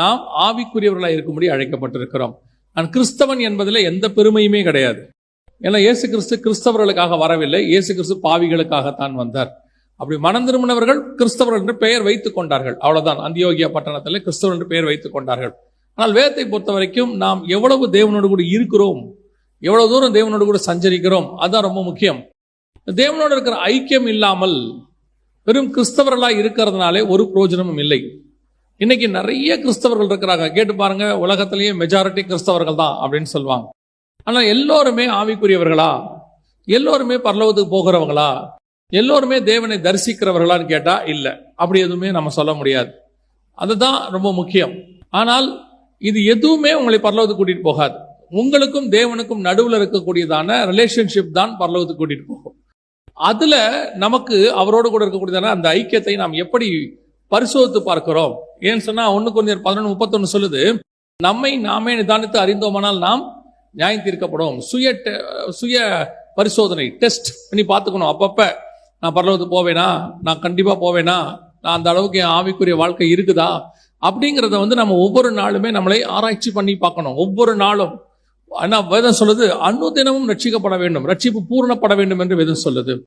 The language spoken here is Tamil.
நாம் ஆவிக்குரியவர்களாக இருக்கும்படி அழைக்கப்பட்டிருக்கிறோம். நான் கிறிஸ்தவன் என்பதில் எந்த பெருமையுமே கிடையாது. ஏன்னா இயேசு கிறிஸ்து கிறிஸ்தவர்களுக்காக வரவில்லை. இயேசு கிறிஸ்து பாவிகளுக்காகத்தான் வந்தார். அப்படி மனம் திரும்பினவர்கள் கிறிஸ்தவர்கள் என்று பெயர் வைத்துக் கொண்டார்கள். அவ்வளவுதான். அந்தியோகியா பட்டணத்தில் கிறிஸ்தவர் என்று பெயர் வைத்துக் கொண்டார்கள். ஆனால் வேதத்தை பொறுத்த வரைக்கும் நாம் எவ்வளவு தேவனோடு கூட இருக்கிறோம். எவ்வளவு தூரம் தேவனோடு கூட சஞ்சரிக்கிறோம். அதுதான் ரொம்ப முக்கியம். தேவனோடு இருக்கிற ஐக்கியம் இல்லாமல் வெறும் கிறிஸ்தவர்களாக இருக்கிறதுனாலே ஒரு பிரயோஜனமும் இல்லை. இன்னைக்கு நிறைய கிறிஸ்தவர்கள் இருக்கிறாங்க. கேட்டு பாருங்க உலகத்திலேயே மெஜாரிட்டி கிறிஸ்தவர்கள் தான் அப்படின்னு சொல்லுவாங்க. ஆனால் எல்லோருமே ஆவிக்குரியவர்களா? எல்லோருமே பரலோகத்துக்கு போகிறவங்களா? எல்லோருமே தேவனை தரிசிக்கிறவர்களான்னு கேட்டா இல்லை. அப்படி எதுவுமே நம்ம சொல்ல முடியாது. அதுதான் ரொம்ப முக்கியம். ஆனால் இது எதுவுமே உங்களை பரலோகத்துக்கு கூட்டிட்டு போகாது. உங்களுக்கும் தேவனுக்கும் நடுவில் இருக்கக்கூடியதான ரிலேஷன்ஷிப் தான் பரலோகத்துக்கு கூட்டிட்டு போகும். அதுல நமக்கு அவரோடு கூட இருக்கக்கூடியதான அந்த ஐக்கியத்தை நாம் எப்படி பரிசோதித்து பார்க்கிறோம். ஏன்னு சொன்னா ஒன்னு கொஞ்சம் பதினொன்று முப்பத்தொன்னு சொல்லுது நம்மை நாமே நிதானித்து அறிந்தோமானால் நாம் நியாயம் தீர்க்கப்படும். சுய டெ- சுய பரிசோதனை டெஸ்ட் பண்ணி பார்த்துக்கணும். அப்பப்ப நான் பரலோகத்துக்கு போவேனா? நான் கண்டிப்பா போவேனா? நான் அந்த அளவுக்கு என் ஆவிக்குரிய வாழ்க்கை இருக்குதா? அப்படிங்கிறத வந்து நம்ம ஒவ்வொரு நாளுமே நம்மளை ஆராய்ச்சி பண்ணி பார்க்கணும். ஒவ்வொரு நாளும் ஆனால் வேதம் சொல்லுது அனுதினமும் ரட்சிக்கப்பட வேண்டும். ரட்சிப்பு பூரணப்பட வேண்டும் என்று வேதம் சொல்லுது.